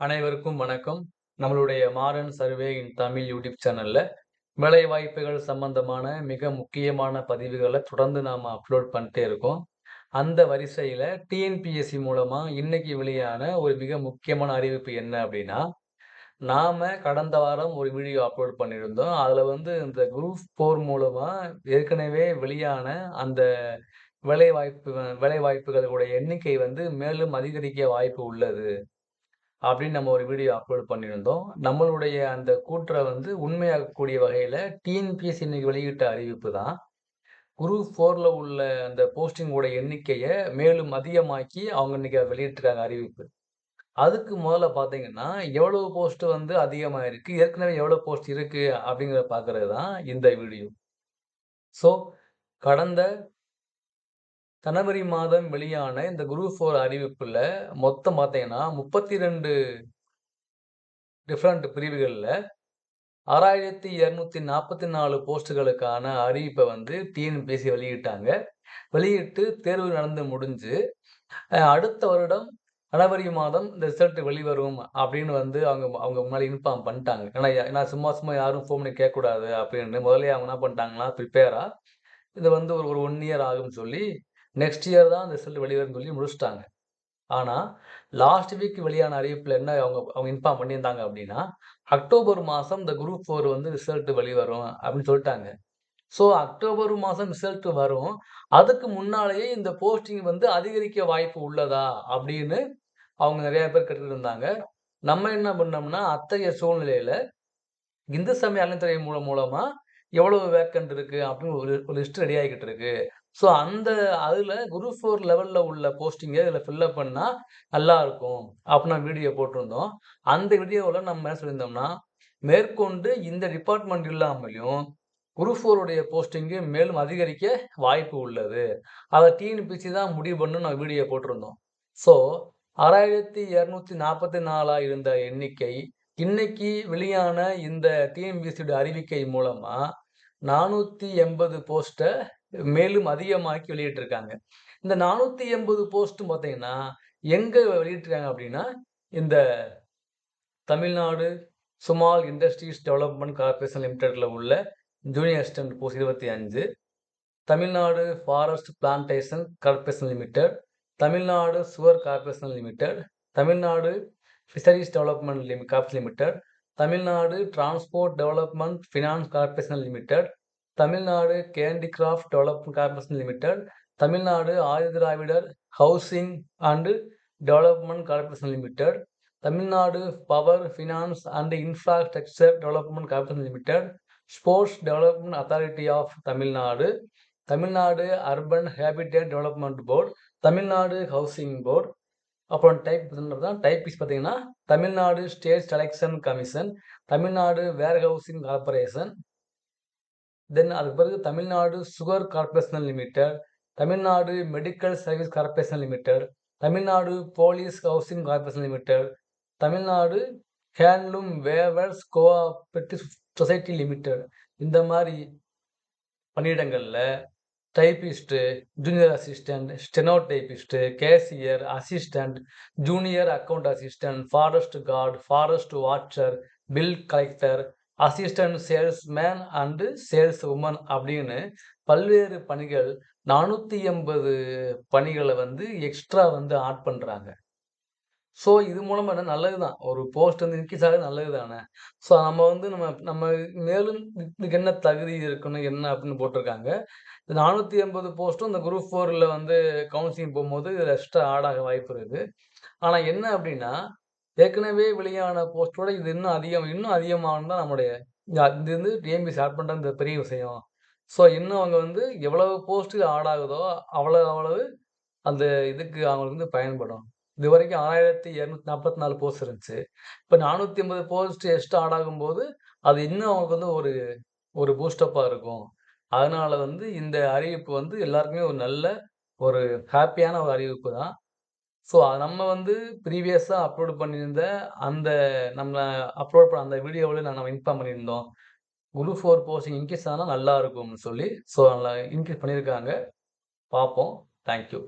அனைவருக்கும் வணக்கம். நம்மளுடைய Maran survey in Tamil YouTube சேனல்ல வேலை வாய்ப்புகள் சம்பந்தமான மிக முக்கியமான பதிவுகளை தொடர்ந்து நாம அப்லோட் பண்ணிட்டே இருக்கோம். அந்த வரிசையில டிஎன்பிஎஸ்சி மூலமா இன்னைக்கு வெளியான ஒரு மிக முக்கியமான அறிவிப்பு என்ன அப்படின்னா நாம கடந்த வாரம் ஒரு வீடியோ அப்லோட் பண்ணியிருந்தோம். அதுல வந்து இந்த குரூப் போர் மூலமா ஏற்கனவே வெளியான அந்த வேலை வாய்ப்பு வேலை வாய்ப்புகளுடைய எண்ணிக்கை வந்து மேலும் அதிகரிக்க வாய்ப்பு உள்ளது. அப்படின்னு நம்ம ஒரு வீடியோ அப்லோட் பண்ணியிருந்தோம். நம்மளுடைய அந்த கூற்றை வந்து உண்மையாகக்கூடிய வகையில் டிஎன்பிஎஸ்சி இன்னைக்கு வெளியிட்ட அறிவிப்பு தான். குரூப் ஃபோரில் உள்ள அந்த போஸ்டிங்கோட எண்ணிக்கையை மேலும் அதிகமாக்கி அவங்க இன்னைக்கு வெளியிட்டிருக்காங்க அறிவிப்பு. அதுக்கு முதல்ல பார்த்தீங்கன்னா எவ்வளோ போஸ்ட் வந்து அதிகமாக இருக்குது ஏற்கனவே எவ்வளோ போஸ்ட் இருக்குது அப்படிங்கிறத பார்க்குறது தான் இந்த வீடியோ ஸோ கடந்த ஜனவரி மாதம் வெளியான இந்த குரூப் ஃபோர் அறிவிப்பில் மொத்தம் பார்த்தீங்கன்னா முப்பத்தி ரெண்டு டிஃப்ரெண்ட் பிரிவுகளில் ஆறாயிரத்தி இரநூத்தி நாற்பத்தி நாலு போஸ்ட்டுகளுக்கான அறிவிப்பை வந்து டிஎன்பிஎஸ்சி வெளியிட்டாங்க. வெளியிட்டு தேர்வு நடந்து முடிஞ்சு அடுத்த வருடம் ஜனவரி மாதம் இந்த ரிசல்ட் வெளிவரும் அப்படின்னு வந்து அவங்க அவங்க முன்னாடி இன்ஃபார்ம் பண்ணிட்டாங்க. ஏன்னா ஏன்னா சும்மா சும்மா யாரும் ஃபோன் பண்ணி கேட்கக்கூடாது அப்படின்னு. முதலே அவங்க என்ன பண்ணிட்டாங்கன்னா ப்ரிப்பேராக இது வந்து ஒரு ஒரு ஒன் இயர் ஆகும்னு சொல்லி நெக்ஸ்ட் இயர் தான் அந்த ரிசல்ட் வெளிவரும்னு சொல்லி முடிச்சிட்டாங்க. ஆனால் லாஸ்ட் வீக் வெளியான அறிவிப்பில் என்ன அவங்க அவங்க இன்ஃபார்ம் பண்ணியிருந்தாங்க அப்படின்னா அக்டோபர் மாதம் இந்த குரூப் ஃபோர் வந்து ரிசல்ட் வெளிவரும் அப்படின்னு சொல்லிட்டாங்க. ஸோ அக்டோபர் மாதம் ரிசல்ட் வரும். அதுக்கு முன்னாலேயே இந்த போஸ்டிங் வந்து அதிகரிக்க வாய்ப்பு உள்ளதா அப்படின்னு அவங்க நிறையா பேர் கேட்டுட்டு இருந்தாங்க நம்ம என்ன பண்ணோம்னா அத்தகைய சூழ்நிலையில் இந்து சமய அறநிலைத்துறை மூலம் மூலமாக எவ்வளவு வேக்கண்ட் இருக்குது அப்படின்னு ஒரு ஒரு லிஸ்ட் ரெடி ஆகிக்கிட்டு இருக்குது ஸோ அந்த அதில் குரூப் ஃபோர் லெவலில் உள்ள போஸ்டிங்கை இதில் ஃபில்லப் பண்ணால் நல்லா இருக்கும் அப்படின்னு வீடியோ போட்டிருந்தோம். அந்த வீடியோவில் நம்ம என்ன சொல்லியிருந்தோம்னா மேற்கொண்டு இந்த டிபார்ட்மெண்ட் இல்லாமலையும் குரூப் ஃபோருடைய போஸ்டிங்கு மேலும் அதிகரிக்க வாய்ப்பு உள்ளது. அதை டிஎன்பிசி தான் முடிவு பண்ணு நான் வீடியோ போட்டிருந்தோம். ஸோ ஆறாயிரத்தி இரநூத்தி நாற்பத்தி நாலாக இருந்த எண்ணிக்கை இன்னைக்கு வெளியான இந்த டிஎன்பிசியோட அறிவிக்கை மூலமாக நானூற்றி எண்பது போஸ்ட்டை மேலும் அதிகமாக்கி வெளியிட்டிருக்காங்க. இந்த நானூற்றி எண்பது போஸ்ட்டும் பார்த்தீங்கன்னா எங்கே வெளியிட்டிருக்காங்க அப்படின்னா இந்த Tamil Nadu small industries development corporation லிமிடெடில் உள்ள ஜூனியர் அசிஸ்டன்ட் போஸ்ட் இருபத்தி அஞ்சு Tamil Nadu forest plantation corporation limited Tamil Nadu sugar corporation limited Tamil Nadu fisheries development லிமி corporation limited Tamil Nadu transport development finance corporation limited Tamil Nadu handicraft development corporation limited Tamil Nadu Adi Dravidar housing and development corporation limited Tamil Nadu power finance and infrastructure development corporation limited sports development authority of Tamil Nadu Tamil Nadu urban habitat development board Tamil Nadu housing board. அப்புறம் type தான் typist பார்த்தீங்கன்னா Tamil Nadu state selection commission Tamil Nadu warehousing corporation then அதுக்கு பிறகு Tamil Nadu sugar corporation limited Tamil Nadu medical service corporation limited Tamil Nadu police housing corporation limited Tamil Nadu handloom weavers cooperative society limited இந்த மாதிரி பணியிடங்களில் typist junior assistant steno typist cashier assistant junior account assistant forest guard forest watcher bill collector assistant salesman and sales woman அப்படின்னு பல்வேறு பணிகள் நானூற்றி எண்பது பணிகளை வந்து எக்ஸ்ட்ரா வந்து ஆட் பண்ணுறாங்க ஸோ இது மூலமாக என்ன? நல்லது தான் ஒரு போஸ்ட் வந்து இன்க்ரீஸ் ஆகுது நல்லது தானே ஸோ நம்ம வந்து நம்ம நம்ம மேலும் இதுக்கு என்ன தகுதி இருக்கணும் என்ன அப்படின்னு போட்டிருக்காங்க. இந்த நானூற்றி எண்பது போஸ்ட்டும் இந்த குரூப் ஃபோரில் வந்து கவுன்சிலிங் போகும்போது இதில் எக்ஸ்ட்ரா ஆடாக வாய்ப்பு இருக்குது. ஆனால் என்ன அப்படின்னா ஏற்கனவே வெளியான போஸ்ட்டோட இது இன்னும் அதிகம் இன்னும் அதிகமாகணும் தான் நம்முடைய இது. வந்து டிஎம்பி ஸ்டார்ட் பண்ணுற இந்த பெரிய விஷயம். ஸோ இன்னும் அவங்க வந்து எவ்வளவு போஸ்ட்டு ஆட் ஆகுதோ அவ்வளோ அவ்வளவு அந்த இதுக்கு அவங்களுக்கு வந்து பயன்படும். இது வரைக்கும் ஆறாயிரத்தி இரநூத்தி நாற்பத்தி நாலு போஸ்ட் இருந்துச்சு. இப்போ நானூற்றி ஐம்பது போஸ்ட் எக்ஸ்ட்ரா ஆட் ஆகும்போது அது இன்னும் அவங்களுக்கு வந்து ஒரு ஒரு பூஸ்டப்பாக இருக்கும். அதனால் வந்து இந்த அறிவிப்பு வந்து எல்லாருக்குமே ஒரு நல்ல ஒரு ஹாப்பியான ஒரு அறிவிப்பு தான். ஸோ நம்ம வந்து ப்ரீவியஸாக அப்லோட் பண்ணியிருந்த அந்த நம்ம அப்லோட் பண்ண அந்த வீடியோவில் நான் நம்ம இன்ஃபார்ம் பண்ணியிருந்தோம். குரூப் ஃபோர் போஸ்டிங் இன்க்ரீஸ் ஆனால் நல்லா இருக்கும்னு சொல்லி. ஸோ நல்லா இன்க்ரீஸ் பண்ணியிருக்காங்க. பார்ப்போம். தேங்க்யூ